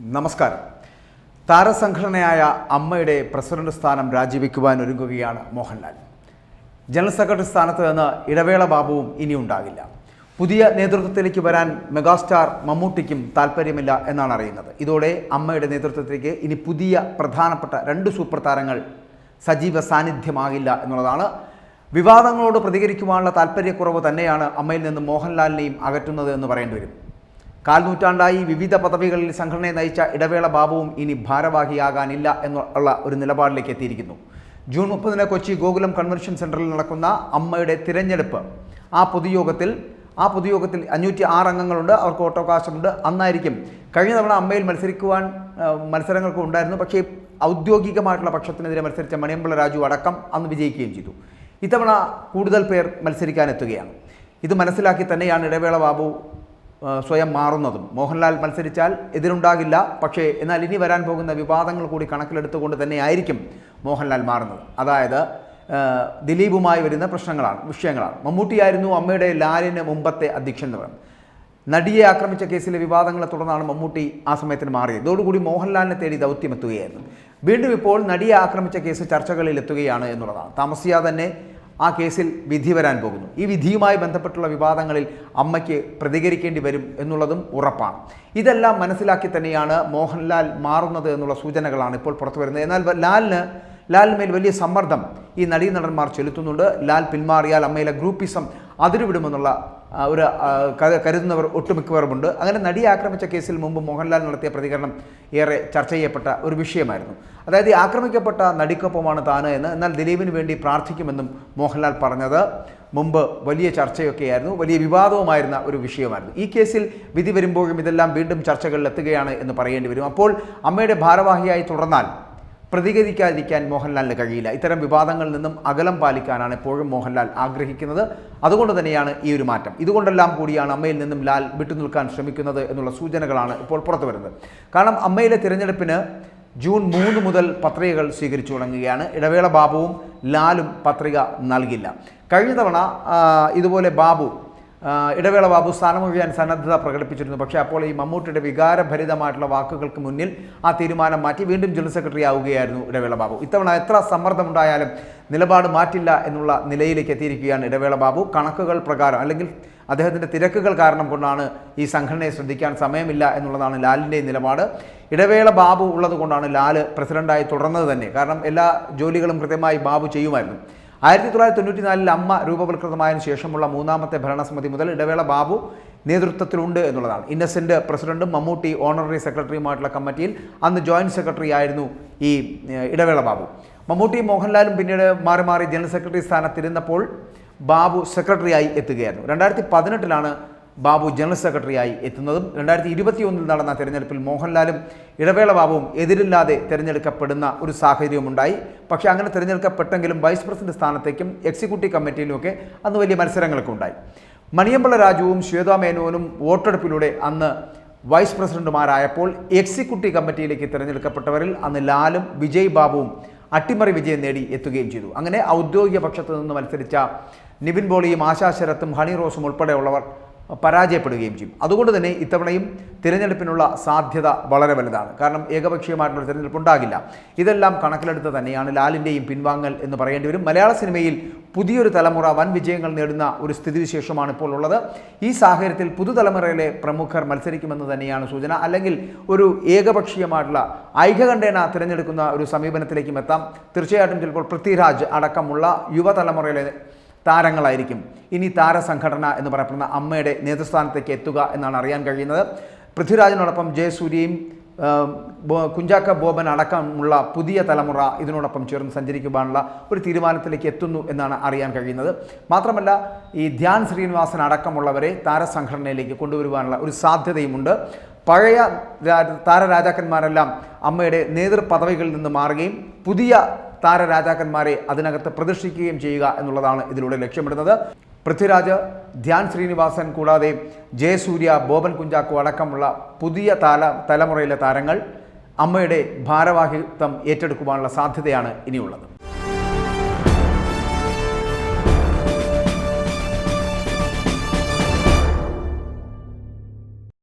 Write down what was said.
നമസ്കാരം. താരസംഘടനയായ അമ്മയുടെ പ്രസിഡന്റ് സ്ഥാനം രാജിവെക്കുവാൻ ഒരുങ്ങുകയാണ് മോഹൻലാൽ. ജനറൽ സെക്രട്ടറി സ്ഥാനത്ത് നിന്ന് ഇടവേള ബാബുവും ഇനി ഉണ്ടാകില്ല. പുതിയ നേതൃത്വത്തിലേക്ക് വരാൻ മെഗാസ്റ്റാർ മമ്മൂട്ടിക്കും താല്പര്യമില്ല എന്നാണ് അറിയുന്നത്. ഇതോടെ അമ്മയുടെ നേതൃത്വത്തിലേക്ക് ഇനി പുതിയ പ്രധാനപ്പെട്ട രണ്ട് സൂപ്പർ താരങ്ങൾ സജീവ സാന്നിധ്യമാകില്ല എന്നുള്ളതാണ്. വിവാദങ്ങളോട് പ്രതികരിക്കുവാനുള്ള താല്പര്യക്കുറവ് തന്നെയാണ് അമ്മയിൽ നിന്ന് മോഹൻലാലിനെയും അകറ്റുന്നത് എന്ന് പറയേണ്ടി വരും. കാൽ നൂറ്റാണ്ടായി വിവിധ പദവികളിൽ സംഘടനയെ നയിച്ച ഇടവേള ബാബുവും ഇനി ഭാരവാഹിയാകാനില്ല എന്നുള്ള ഒരു നിലപാടിലേക്ക് എത്തിയിരിക്കുന്നു. ജൂൺ മുപ്പതിന് കൊച്ചി ഗോകുലം കൺവെൻഷൻ സെന്ററിൽ നടക്കുന്ന അമ്മയുടെ തിരഞ്ഞെടുപ്പ്. ആ പൊതുയോഗത്തിൽ ആ പൊതുയോഗത്തിൽ അഞ്ഞൂറ്റി ആറ് അംഗങ്ങളുണ്ട് അവർക്ക് വോട്ടവകാശമുണ്ട് അന്നായിരിക്കും കഴിഞ്ഞ തവണ അമ്മയിൽ മത്സരിക്കുവാൻ മത്സരങ്ങൾക്ക് ഉണ്ടായിരുന്നു. പക്ഷേ ഔദ്യോഗികമായിട്ടുള്ള പക്ഷത്തിനെതിരെ മത്സരിച്ച മണിയമ്പിള്ള രാജു അടക്കം അന്ന് വിജയിക്കുകയും ചെയ്തു. ഇത്തവണ കൂടുതൽ പേർ മത്സരിക്കാനെത്തുകയാണ്. ഇത് മനസ്സിലാക്കി തന്നെയാണ് ഇടവേള ബാബു സ്വയം മാറുന്നതും. മോഹൻലാൽ മത്സരിച്ചാൽ എതിരുണ്ടാകില്ല. പക്ഷേ എന്നാൽ ഇനി വരാൻ പോകുന്ന വിവാദങ്ങൾ കൂടി കണക്കിലെടുത്തുകൊണ്ട് തന്നെയായിരിക്കും മോഹൻലാൽ മാറുന്നത്. അതായത് ദിലീപുമായി വരുന്ന പ്രശ്നങ്ങളാണ് വിഷയങ്ങളാണ്. മമ്മൂട്ടിയായിരുന്നു അമ്മയുടെ ലാലിന് മുമ്പത്തെ അധ്യക്ഷൻ എന്ന് പറയുന്നത്. നടിയെ ആക്രമിച്ച കേസിലെ വിവാദങ്ങളെ തുടർന്നാണ് മമ്മൂട്ടി ആ സമയത്തിന് മാറിയത്. ഇതോടുകൂടി മോഹൻലാലിനെ തേടി ദൗത്യമെത്തുകയായിരുന്നു വീണ്ടും ഇപ്പോൾ നടിയെ ആക്രമിച്ച കേസ് ചർച്ചകളിൽ എത്തുകയാണ് എന്നുള്ളതാണ്. താമസിയാതെ തന്നെ ആ കേസിൽ വിധി വരാൻ പോകുന്നു. ഈ വിധിയുമായി ബന്ധപ്പെട്ടുള്ള വിവാദങ്ങളിൽ അമ്മയ്ക്ക് പ്രതികരിക്കേണ്ടി വരും എന്നുള്ളതും ഉറപ്പാണ്. ഇതെല്ലാം മനസ്സിലാക്കി തന്നെയാണ് മോഹൻലാൽ മാറുന്നത് എന്നുള്ള സൂചനകളാണ് ഇപ്പോൾ പുറത്തു വരുന്നത്. എന്നാൽ ലാലിന് ലാലിന്മേൽ വലിയ സമ്മർദ്ദം ഈ നടീനടന്മാർ ചെലുത്തുന്നുണ്ട്. ലാൽ പിന്മാറിയാൽ അമ്മയിലെ ഗ്രൂപ്പിസം അതിരുവിടുമെന്നുള്ള ഒരു കരുതുന്നവർ ഒട്ടുമിക്കവരുമുണ്ട് അങ്ങനെ നടിയെ ആക്രമിച്ച കേസിൽ മുമ്പ് മോഹൻലാൽ നടത്തിയ പ്രതികരണം ഏറെ ചർച്ച ചെയ്യപ്പെട്ട ഒരു വിഷയമായിരുന്നു. അതായത് ആക്രമിക്കപ്പെട്ട നടിക്കൊപ്പമാണ് താന് എന്ന് എന്നാൽ ദിലീപിന് വേണ്ടി പ്രാർത്ഥിക്കുമെന്നും മോഹൻലാൽ പറഞ്ഞത്. മുമ്പ് വലിയ ചർച്ചയൊക്കെയായിരുന്നു വലിയ വിവാദവുമായിരുന്ന ഒരു വിഷയമായിരുന്നു. ഈ കേസിൽ വിധി വരുമ്പോഴും ഇതെല്ലാം വീണ്ടും ചർച്ചകളിൽ എത്തുകയാണ് എന്ന് പറയേണ്ടി വരും. അപ്പോൾ അമ്മയുടെ ഭാരവാഹിയായി തുടർന്നാൽ പ്രതികരിക്കാതിരിക്കാൻ മോഹൻലാലിന് കഴിയില്ല. ഇത്തരം വിവാദങ്ങളിൽ നിന്നും അകലം പാലിക്കാനാണ് എപ്പോഴും മോഹൻലാൽ ആഗ്രഹിക്കുന്നത്. അതുകൊണ്ട് തന്നെയാണ് ഈ ഒരു മാറ്റം. ഇതുകൊണ്ടെല്ലാം കൂടിയാണ് അമ്മയിൽ നിന്നും ലാൽ വിട്ടുനിൽക്കാൻ ശ്രമിക്കുന്നത് എന്നുള്ള സൂചനകളാണ് ഇപ്പോൾ പുറത്തു വരുന്നത്. കാരണം അമ്മയിലെ തിരഞ്ഞെടുപ്പിന് ജൂൺ മൂന്ന് മുതൽ പത്രികകൾ സ്വീകരിച്ചു തുടങ്ങുകയാണ്. ഇടവേള ബാബുവും ലാലും പത്രിക നൽകില്ല. കഴിഞ്ഞ തവണ ഇതുപോലെ ബാബു ഇടവേള ബാബു സ്ഥാനമൊഴിയാൻ സന്നദ്ധത പ്രകടിപ്പിച്ചിരുന്നു. പക്ഷേ അപ്പോൾ ഈ മമ്മൂട്ടിയുടെ വികാരഭരിതമായിട്ടുള്ള വാക്കുകൾക്ക് മുന്നിൽ ആ തീരുമാനം മാറ്റി വീണ്ടും ജനറൽ സെക്രട്ടറി ആവുകയായിരുന്നു ഇടവേള ബാബു. ഇത്തവണ എത്ര സമ്മർദ്ദമുണ്ടായാലും നിലപാട് മാറ്റില്ല എന്നുള്ള നിലയിലേക്ക് എത്തിയിരിക്കുകയാണ് ഇടവേള ബാബു. കണക്കുകൾ പ്രകാരം അല്ലെങ്കിൽ അദ്ദേഹത്തിന്റെ തിരക്കുകൾ കാരണം കൊണ്ടാണ് ഈ സംഘടനയെ ശ്രദ്ധിക്കാൻ സമയമില്ല എന്നുള്ളതാണ് ലാലിന്റെ നിലപാട്. ഇടവേള ബാബു ഉള്ളതുകൊണ്ടാണ് ലാൽ പ്രസിഡന്റായി തുടർന്നത് തന്നെ. കാരണം എല്ലാ ജോലികളും കൃത്യമായി ബാബു ചെയ്യുമായിരുന്നു. ആയിരത്തി തൊള്ളായിരത്തി തൊണ്ണൂറ്റി നാലിൽ അമ്മ രൂപവൽകൃതമായതിനു ശേഷമുള്ള മൂന്നാമത്തെ ഭരണസമിതി മുതൽ ഇടവേള ബാബു നേതൃത്വത്തിലുണ്ട് എന്നുള്ളതാണ്. ഇന്നസെന്റ് പ്രസിഡന്റും മമ്മൂട്ടി ഓണററി സെക്രട്ടറിയുമായിട്ടുള്ള കമ്മിറ്റിയിൽ അന്ന് ജോയിന്റ് സെക്രട്ടറി ആയിരുന്നു ഈ ഇടവേള ബാബു. മമ്മൂട്ടി മോഹൻലാലും പിന്നീട് മാറി മാറി ജനറൽ സെക്രട്ടറി സ്ഥാനത്തിരുന്നപ്പോൾ ബാബു സെക്രട്ടറിയായി എത്തുകയായിരുന്നു. രണ്ടായിരത്തി പതിനെട്ടിലാണ് ബാബു ജനറൽ സെക്രട്ടറിയായി എത്തുന്നതും രണ്ടായിരത്തി ഇരുപത്തി ഒന്നിൽ നടന്ന തെരഞ്ഞെടുപ്പിൽ മോഹൻലാലും ഇടവേള ബാബുവും എതിരില്ലാതെ തിരഞ്ഞെടുക്കപ്പെടുന്ന ഒരു സാഹചര്യമുണ്ടായി പക്ഷേ അങ്ങനെ തിരഞ്ഞെടുക്കപ്പെട്ടെങ്കിലും വൈസ് പ്രസിഡന്റ് സ്ഥാനത്തേക്കും എക്സിക്യൂട്ടീവ് കമ്മിറ്റിയിലുമൊക്കെ അന്ന് വലിയ മത്സരങ്ങളൊക്കെ ഉണ്ടായി. മണിയമ്പള രാജുവും ശ്വേതാ മേനോനും വോട്ടെടുപ്പിലൂടെ അന്ന് വൈസ് പ്രസിഡന്റുമാരായപ്പോൾ എക്സിക്യൂട്ടീവ് കമ്മിറ്റിയിലേക്ക് തിരഞ്ഞെടുക്കപ്പെട്ടവരിൽ അന്ന് ലാലും വിജയ് ബാബുവും അട്ടിമറി വിജയം നേടി എത്തുകയും ചെയ്തു. അങ്ങനെ ഔദ്യോഗിക പക്ഷത്തു നിന്ന് മത്സരിച്ച നിവിൻ ബോളിയും ആശാശരത്തും ഹണി റോസും ഉൾപ്പെടെയുള്ളവർ പരാജയപ്പെടുകയും ചെയ്യും. അതുകൊണ്ട് തന്നെ ഇത്തവണയും തിരഞ്ഞെടുപ്പിനുള്ള സാധ്യത വളരെ വലുതാണ്. കാരണം ഏകപക്ഷീയമായിട്ടുള്ള തിരഞ്ഞെടുപ്പ് ഉണ്ടാകില്ല. ഇതെല്ലാം കണക്കിലെടുത്ത് തന്നെയാണ് ലാലിന്റെയും പിൻവാങ്ങൽ എന്ന് പറയേണ്ടി വരും. മലയാള സിനിമയിൽ പുതിയൊരു തലമുറ വൻ വിജയങ്ങൾ നേടുന്ന ഒരു സ്ഥിതിവിശേഷമാണ് ഇപ്പോൾ ഉള്ളത്. ഈ സാഹചര്യത്തിൽ പുതുതലമുറയിലെ പ്രമുഖർ മത്സരിക്കുമെന്ന് തന്നെയാണ് സൂചന. അല്ലെങ്കിൽ ഒരു ഏകപക്ഷീയമായിട്ടുള്ള ഐക്യകണ്ഠേന തിരഞ്ഞെടുക്കുന്ന ഒരു സമീപനത്തിലേക്കും എത്താം. തീർച്ചയായിട്ടും ചിലപ്പോൾ പൃഥ്വിരാജ് അടക്കമുള്ള യുവതലമുറയിലെ താരങ്ങളായിരിക്കും. ഇനി താരസംഘടന എന്ന് പറയപ്പെടുന്ന അമ്മയുടെ നേതൃസ്ഥാനത്തേക്ക് എത്തുക എന്നാണ് അറിയാൻ കഴിയുന്നത്. പൃഥ്വിരാജിനോടൊപ്പം ജയസൂര്യയും കുഞ്ചാക്ക ബോബൻ അടക്കമുള്ള പുതിയ തലമുറ ഇതിനോടൊപ്പം ചേർന്ന് സഞ്ചരിക്കുവാനുള്ള ഒരു തീരുമാനത്തിലേക്ക് എത്തുന്നു എന്നാണ് അറിയാൻ കഴിയുന്നത്. മാത്രമല്ല ഈ ധ്യാൻ ശ്രീനിവാസൻ അടക്കമുള്ളവരെ താരസംഘടനയിലേക്ക് കൊണ്ടുവരുവാനുള്ള ഒരു സാധ്യതയുമുണ്ട്. പഴയ താരരാജാക്കന്മാരെല്ലാം അമ്മയുടെ നേതൃപദവികളിൽ നിന്ന് മാറുകയും പുതിയ താരരാജാക്കന്മാരെ അതിനകത്ത് പ്രതിഷ്ഠിക്കുകയും ചെയ്യുക എന്നുള്ളതാണ് ഇതിലൂടെ ലക്ഷ്യമിടുന്നത്. പൃഥ്വിരാജ് ധ്യാൻ ശ്രീനിവാസൻ കൂടാതെ ജയസൂര്യ ബോബൻ കുഞ്ചാക്കോ അടക്കമുള്ള പുതിയ താല തലമുറയിലെ താരങ്ങൾ അമ്മയുടെ ഭാരവാഹിത്വം ഏറ്റെടുക്കുവാനുള്ള സാധ്യതയാണ് ഇനിയുള്ളത്.